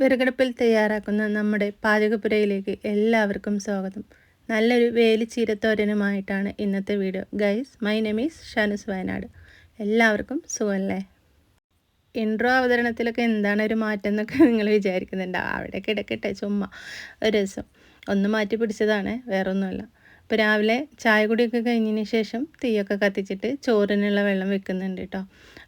വിറകടുപ്പിൽ തയ്യാറാക്കുന്ന നമ്മുടെ പാചകപ്പുരയിലേക്ക് എല്ലാവർക്കും സ്വാഗതം. നല്ലൊരു വേലിച്ചീരത്തോരനുമായിട്ടാണ് ഇന്നത്തെ വീഡിയോ. ഗൈസ് മൈ നെമീസ് ഷാനുസ് വയനാട്. എല്ലാവർക്കും സുഖമല്ലേ? ഇൻട്രോ അവതരണത്തിലൊക്കെ എന്താണ് ഒരു മാറ്റം എന്നൊക്കെ നിങ്ങൾ വിചാരിക്കുന്നുണ്ട്. അവിടെ കിടക്കട്ടെ ചുമ്മാ. ഒരു രസം. ഒന്ന് മാറ്റി പിടിച്ചതാണ് വേറൊന്നുമല്ല. ഇപ്പോൾ രാവിലെ ചായ കുടിയൊക്കെ കഴിഞ്ഞതിന് ശേഷം തീയൊക്കെ കത്തിച്ചിട്ട് ചോറിനുള്ള വെള്ളം വെക്കുന്നുണ്ട് കേട്ടോ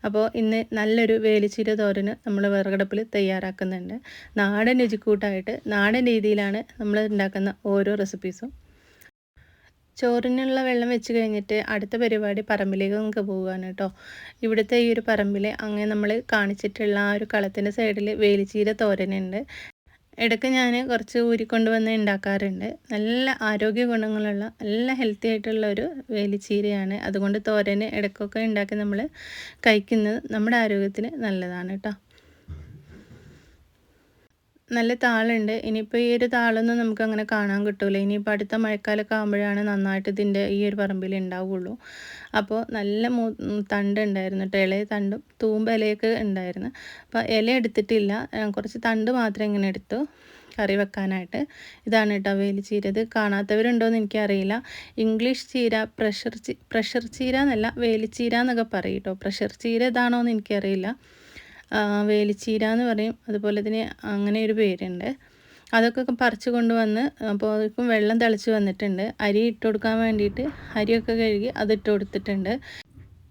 അപ്പോൾ ഇന്ന് നല്ലൊരു വേലിച്ചീര തോരന് നമ്മൾ വിറകടുപ്പിൽ തയ്യാറാക്കുന്നുണ്ട്. നാടൻ രുചിക്കൂട്ടായിട്ട് നാടൻ രീതിയിലാണ് നമ്മൾ ഉണ്ടാക്കുന്ന ഓരോ റെസിപ്പീസും ചോറിനുള്ള വെള്ളം വെച്ച് കഴിഞ്ഞിട്ട് അടുത്ത പരിപാടി പറമ്പിലേക്ക് നമുക്ക് പോവുകയാണ് കേട്ടോ ഇവിടുത്തെ ഈ ഒരു പറമ്പിൽ അങ്ങനെ നമ്മൾ കാണിച്ചിട്ടുള്ള ആ ഒരു കളത്തിന്റെ സൈഡിൽ വേലിച്ചീര തോരനുണ്ട്. ഇടയ്ക്ക് ഞാൻ കുറച്ച് ഊരിക്കൊണ്ട് വന്ന് ഉണ്ടാക്കാറുണ്ട്. നല്ല ആരോഗ്യ ഗുണങ്ങളുള്ള നല്ല ഹെൽത്തി ആയിട്ടുള്ള ഒരു വേലിച്ചീരയാണ്. അതുകൊണ്ട് തോരന് ഇടയ്ക്കൊക്കെ ഉണ്ടാക്കി നമ്മൾ കഴിക്കുന്നത് നമ്മുടെ ആരോഗ്യത്തിന് നല്ലതാണ് കേട്ടോ. നല്ല താളുണ്ട്. ഇനിയിപ്പോൾ ഈ ഒരു താളൊന്നും നമുക്ക് അങ്ങനെ കാണാൻ കിട്ടൂല. ഇനിയിപ്പോൾ അടുത്ത മഴക്കാലമൊക്കെ ആകുമ്പോഴാണ് നന്നായിട്ട് ഇതിന്റെ ഈ ഒരു പറമ്പിൽ ഉണ്ടാവുകയുള്ളൂ അപ്പോൾ നല്ല മൂ തണ്ട് ഉണ്ടായിരുന്നു കേട്ടോ ഇളയ തണ്ടും തൂമ്പ് ഇലയൊക്കെ ഉണ്ടായിരുന്നു അപ്പോൾ ഇല എടുത്തിട്ടില്ല. കുറച്ച് തണ്ട് മാത്രം ഇങ്ങനെ എടുത്തു കറി വെക്കാനായിട്ട്. ഇതാണ് കേട്ടോ വേലി ചീരത് കാണാത്തവരുണ്ടോ കാണാത്തവരുണ്ടോയെന്ന് എനിക്കറിയില്ല. ഇംഗ്ലീഷ് ചീര പ്രഷർ ചീ പ്രഷർ ചീര എന്നല്ല വേലിച്ചീര എന്നൊക്കെ പറയും കേട്ടോ പ്രഷർ ചീര ഇതാണോ എന്ന് എനിക്കറിയില്ല. വേലിച്ചീര എന്ന് പറയും. അതുപോലെ തന്നെ അങ്ങനെ ഒരു പേരുണ്ട്. അതൊക്കെ പറിച്ച് കൊണ്ടുവന്ന് അപ്പോൾ അതിപ്പം വെള്ളം തിളച്ച് വന്നിട്ടുണ്ട്. അരി ഇട്ട് കൊടുക്കാൻ വേണ്ടിയിട്ട് അരിയൊക്കെ കഴുകി അതിട്ട് കൊടുത്തിട്ടുണ്ട്.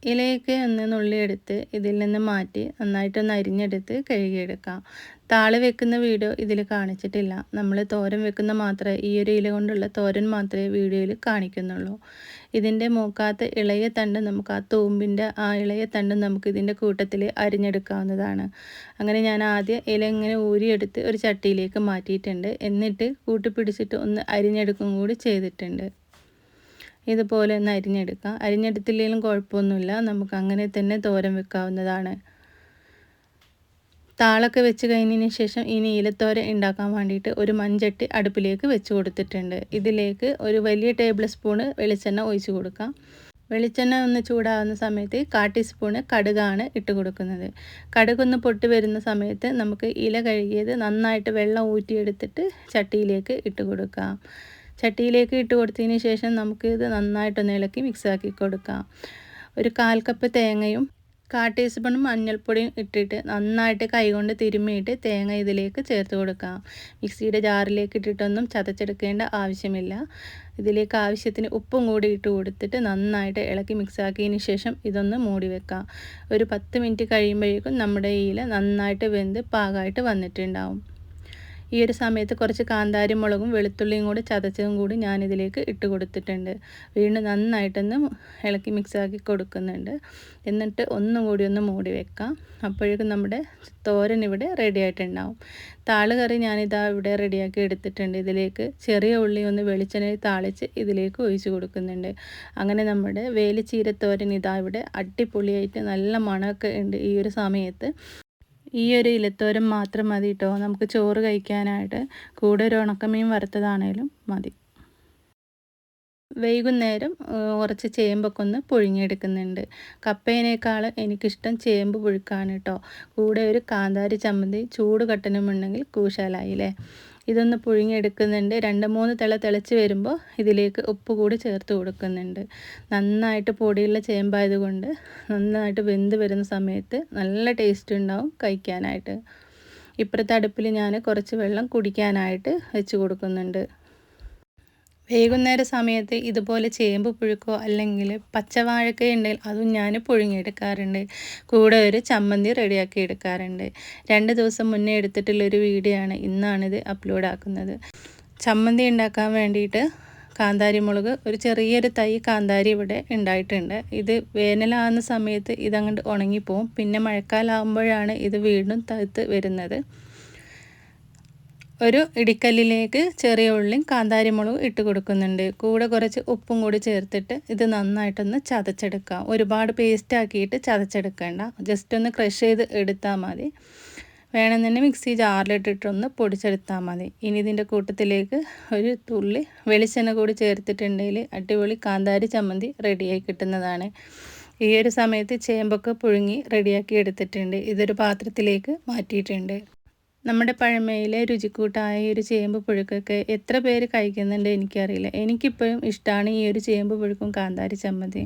ഇലയൊക്കെ ഒന്ന് നുള്ളിയെടുത്ത് ഇതിൽ നിന്ന് മാറ്റി നന്നായിട്ടൊന്ന് അരിഞ്ഞെടുത്ത് കഴുകിയെടുക്കാം. താളി വെക്കുന്ന വീഡിയോ ഇതിൽ കാണിച്ചിട്ടില്ല. നമ്മൾ തോരൻ വെക്കുന്ന മാത്രമേ ഈ ഒരു ഇല കൊണ്ടുള്ള തോരൻ മാത്രമേ വീഡിയോയിൽ കാണിക്കുന്നുള്ളൂ. ഇതിന്റെ മൂക്കാത്ത ഇളയ തണ്ട് നമുക്ക് ആ തൂമ്പിന്റെ ആ ഇളയ തണ്ട് നമുക്ക് ഇതിന്റെ കൂട്ടത്തിൽ അരിഞ്ഞെടുക്കാവുന്നതാണ്. അങ്ങനെ ഞാൻ ആദ്യം ഇല ഇങ്ങനെ ഊരിയെടുത്ത് ഒരു ചട്ടിയിലേക്ക് മാറ്റിയിട്ടുണ്ട്. എന്നിട്ട് കൂട്ടിപ്പിടിച്ചിട്ട് ഒന്ന് അരിഞ്ഞെടുക്കും കൂടി ചെയ്തിട്ടുണ്ട്. ഇതുപോലെ ഒന്ന് അരിഞ്ഞെടുക്കാം. അരിഞ്ഞെടുത്തില്ലെങ്കിലും കുഴപ്പമൊന്നുമില്ല. നമുക്ക് അങ്ങനെ തന്നെ തോരൻ വെക്കാവുന്നതാണ്. താളൊക്കെ വെച്ച് കഴിഞ്ഞതിന് ശേഷം ഇനി ഇലത്തോര ഉണ്ടാക്കാൻ വേണ്ടിയിട്ട് ഒരു മൺചട്ടി അടുപ്പിലേക്ക് വെച്ച് കൊടുത്തിട്ടുണ്ട്. ഇതിലേക്ക് ഒരു വലിയ ടേബിൾ സ്പൂണ് വെളിച്ചെണ്ണ ഒഴിച്ച് കൊടുക്കാം. വെളിച്ചെണ്ണ ഒന്ന് ചൂടാവുന്ന സമയത്ത് കാ ടീസ്പൂണ് കടുകാണ് ഇട്ട് കൊടുക്കുന്നത്. കടുകൊന്ന് പൊട്ടി വരുന്ന സമയത്ത് നമുക്ക് ഇല കഴുകിയത് നന്നായിട്ട് വെള്ളം ഊറ്റിയെടുത്തിട്ട് ചട്ടിയിലേക്ക് ഇട്ട് കൊടുക്കാം. ചട്ടിയിലേക്ക് ഇട്ട് കൊടുത്തതിന് ശേഷം നമുക്ക് ഇത് നന്നായിട്ടൊന്ന് ഇളക്കി മിക്സാക്കി കൊടുക്കാം. ഒരു കാൽ കപ്പ് തേങ്ങയും കാ ടീസ്പൂൺ മഞ്ഞൾപ്പൊടിയും ഇട്ടിട്ട് നന്നായിട്ട് കൈകൊണ്ട് തിരുമ്മിയിട്ട് തേങ്ങ ഇതിലേക്ക് ചേർത്ത് കൊടുക്കാം. മിക്സിയുടെ ജാറിലേക്ക് ഇട്ടിട്ടൊന്നും ചതച്ചെടുക്കേണ്ട ആവശ്യമില്ല. ഇതിലേക്ക് ആവശ്യത്തിന് ഉപ്പും കൂടി ഇട്ട് കൊടുത്തിട്ട് നന്നായിട്ട് ഇളക്കി മിക്സാക്കിയതിന് ശേഷം ഇതൊന്ന് മൂടി വെക്കാം. ഒരു പത്ത് മിനിറ്റ് കഴിയുമ്പോഴേക്കും നമ്മുടെ ഇല നന്നായിട്ട് വെന്ത് പാകമായിട്ട് വന്നിട്ടുണ്ടാവും. ഈ ഒരു സമയത്ത് കുറച്ച് കാന്താരി മുളകും വെളുത്തുള്ളിയും കൂടി ചതച്ചതും കൂടി ഞാനിതിലേക്ക് ഇട്ട് കൊടുത്തിട്ടുണ്ട്. വീണ്ടും നന്നായിട്ടൊന്ന് ഇളക്കി മിക്സാക്കി കൊടുക്കുന്നുണ്ട്. എന്നിട്ട് ഒന്നും കൂടി ഒന്ന് മൂടി വെക്കാം. അപ്പോഴേക്കും നമ്മുടെ തോരൻ ഇവിടെ റെഡി ആയിട്ടുണ്ടാവും. താളുകറി ഞാനിതാ ഇവിടെ റെഡിയാക്കി എടുത്തിട്ടുണ്ട്. ഇതിലേക്ക് ചെറിയ ഉള്ളി ഒന്ന് വെളിച്ചെണ്ണയിൽ താളിച്ച് ഇതിലേക്ക് ഒഴിച്ച് കൊടുക്കുന്നുണ്ട്. അങ്ങനെ നമ്മുടെ വേലിച്ചീരത്തോരൻ ഇതാ ഇവിടെ അടിപൊളിയായിട്ട് നല്ല മണമൊക്കെ ഉണ്ട് ഈ ഒരു സമയത്ത്. ഈ ഒരു ഇലത്തോരം മാത്രം മതി കേട്ടോ നമുക്ക് ചോറ് കഴിക്കാനായിട്ട് കൂടെ ഒരു ഉണക്കമീൻ വറുത്തതാണേലും മതി. വൈകുന്നേരം കുറച്ച് ചേമ്പൊക്കെ ഒന്ന് പുഴുങ്ങിയെടുക്കുന്നുണ്ട്. കപ്പേനേക്കാൾ എനിക്കിഷ്ടം ചേമ്പ് പുഴുക്കാണ് കേട്ടോ കൂടെ ഒരു കാന്താരി ചമ്മന്തി ചൂട് കട്ടനുമുണ്ടെങ്കിൽ കൂശാലായില്ലേ ഇതൊന്ന് പുഴുങ്ങിയെടുക്കുന്നുണ്ട്. രണ്ട് മൂന്ന് തിള തിളച്ച് വരുമ്പോൾ ഇതിലേക്ക് ഉപ്പ് കൂടി ചേർത്ത് കൊടുക്കുന്നുണ്ട്. നന്നായിട്ട് പൊടിയുള്ള ചേമ്പായതുകൊണ്ട് നന്നായിട്ട് വെന്ത് വരുന്ന സമയത്ത് നല്ല ടേസ്റ്റ് ഉണ്ടാവും കഴിക്കാനായിട്ട്. ഇപ്പുറത്തെ അടുപ്പിൽ ഞാൻ കുറച്ച് വെള്ളം കുടിക്കാനായിട്ട് വെച്ച് കൊടുക്കുന്നുണ്ട്. വൈകുന്നേര സമയത്ത് ഇതുപോലെ ചേമ്പ് പുഴുക്കോ അല്ലെങ്കിൽ പച്ചവാഴക്ക ഉണ്ടെങ്കിൽ അതും ഞാൻ പുഴുങ്ങിയെടുക്കാറുണ്ട്. കൂടെ ഒരു ചമ്മന്തി റെഡിയാക്കി എടുക്കാറുണ്ട്. രണ്ട് ദിവസം മുന്നേ എടുത്തിട്ടുള്ളൊരു വീഡിയോ ആണ് ഇന്നാണിത് അപ്ലോഡ് ആക്കുന്നത്. ചമ്മന്തി ഉണ്ടാക്കാൻ വേണ്ടിയിട്ട് കാന്താരി മുളക് ഒരു ചെറിയൊരു തൈ കാന്താരി ഇവിടെ ഉണ്ടായിട്ടുണ്ട്. ഇത് വേനലാകുന്ന സമയത്ത് ഇതങ്ങോട്ട് ഉണങ്ങിപ്പോവും. പിന്നെ മഴക്കാലമാകുമ്പോഴാണ് ഇത് വീണ്ടും തഴുത്ത് വരുന്നത്. ഒരു ഇടിക്കല്ലിലേക്ക് ചെറിയ ഉള്ളിയും കാന്താരിമുളകും ഇട്ട് കൊടുക്കുന്നുണ്ട്. കൂടെ കുറച്ച് ഉപ്പും കൂടി ചേർത്തിട്ട് ഇത് നന്നായിട്ടൊന്ന് ചതച്ചെടുക്കാം. ഒരുപാട് പേസ്റ്റ് ആക്കിയിട്ട് ചതച്ചെടുക്കേണ്ട. ജസ്റ്റ് ഒന്ന് ക്രഷ് ചെയ്ത് എടുത്താൽ മതി. വേണമെന്നുണ്ടെങ്കിൽ മിക്സി ജാറിലിട്ടിട്ടൊന്ന് പൊടിച്ചെടുത്താൽ മതി. ഇനി ഇതിന്റെ കൂട്ടത്തിലേക്ക് ഒരു തുള്ളി വെളിച്ചെണ്ണ കൂടി ചേർത്തിട്ടുണ്ടെങ്കിൽ അടിപൊളി കാന്താരി ചമ്മന്തി റെഡിയായി കിട്ടുന്നതാണ്. ഈ ഒരു സമയത്ത് ചേമ്പൊക്കെ പുഴുങ്ങി റെഡിയാക്കി എടുത്തിട്ടുണ്ട്. ഇതൊരു പാത്രത്തിലേക്ക് മാറ്റിയിട്ടുണ്ട്. നമ്മുടെ പഴമയിലെ രുചിക്കൂട്ടായ ഒരു ചേമ്പ് പുഴുക്കൊക്കെ എത്ര പേര് കഴിക്കുന്നുണ്ട് എനിക്കറിയില്ല. എനിക്കിപ്പോഴും ഇഷ്ടമാണ് ഈ ഒരു ചേമ്പ് പുഴുക്കും കാന്താരി ചമ്മന്തി.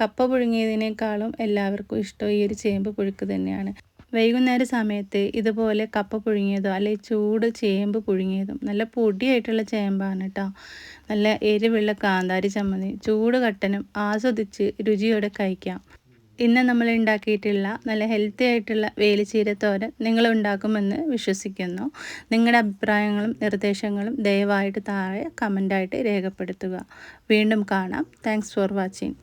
കപ്പ പുഴുങ്ങിയതിനേക്കാളും എല്ലാവർക്കും ഇഷ്ടം ഈ ഒരു ചേമ്പ് പുഴുക്ക് തന്നെയാണ്. വൈകുന്നേര സമയത്ത് ഇതുപോലെ കപ്പ പുഴുങ്ങിയതോ അല്ലെങ്കിൽ ചൂട് ചേമ്പ് പുഴുങ്ങിയതും നല്ല പൊടിയായിട്ടുള്ള ചേമ്പാണ് കേട്ടോ നല്ല എരിവുള്ള കാന്താരി ചമ്മന്തി ചൂട് കട്ടനും ആസ്വദിച്ച് രുചിയോടെ കഴിക്കാം. ഇന്ന് നമ്മൾ ഉണ്ടാക്കിയിട്ടുള്ള നല്ല ഹെൽത്തി ആയിട്ടുള്ള വേലിച്ചീര തോരൻ നിങ്ങൾ ഉണ്ടാക്കുമെന്ന് വിശ്വസിക്കുന്നു. നിങ്ങളുടെ അഭിപ്രായങ്ങളും നിർദ്ദേശങ്ങളും ദയവായിട്ട് താഴെ കമന്റായിട്ട് രേഖപ്പെടുത്തുക. വീണ്ടും കാണാം. Thanks for watching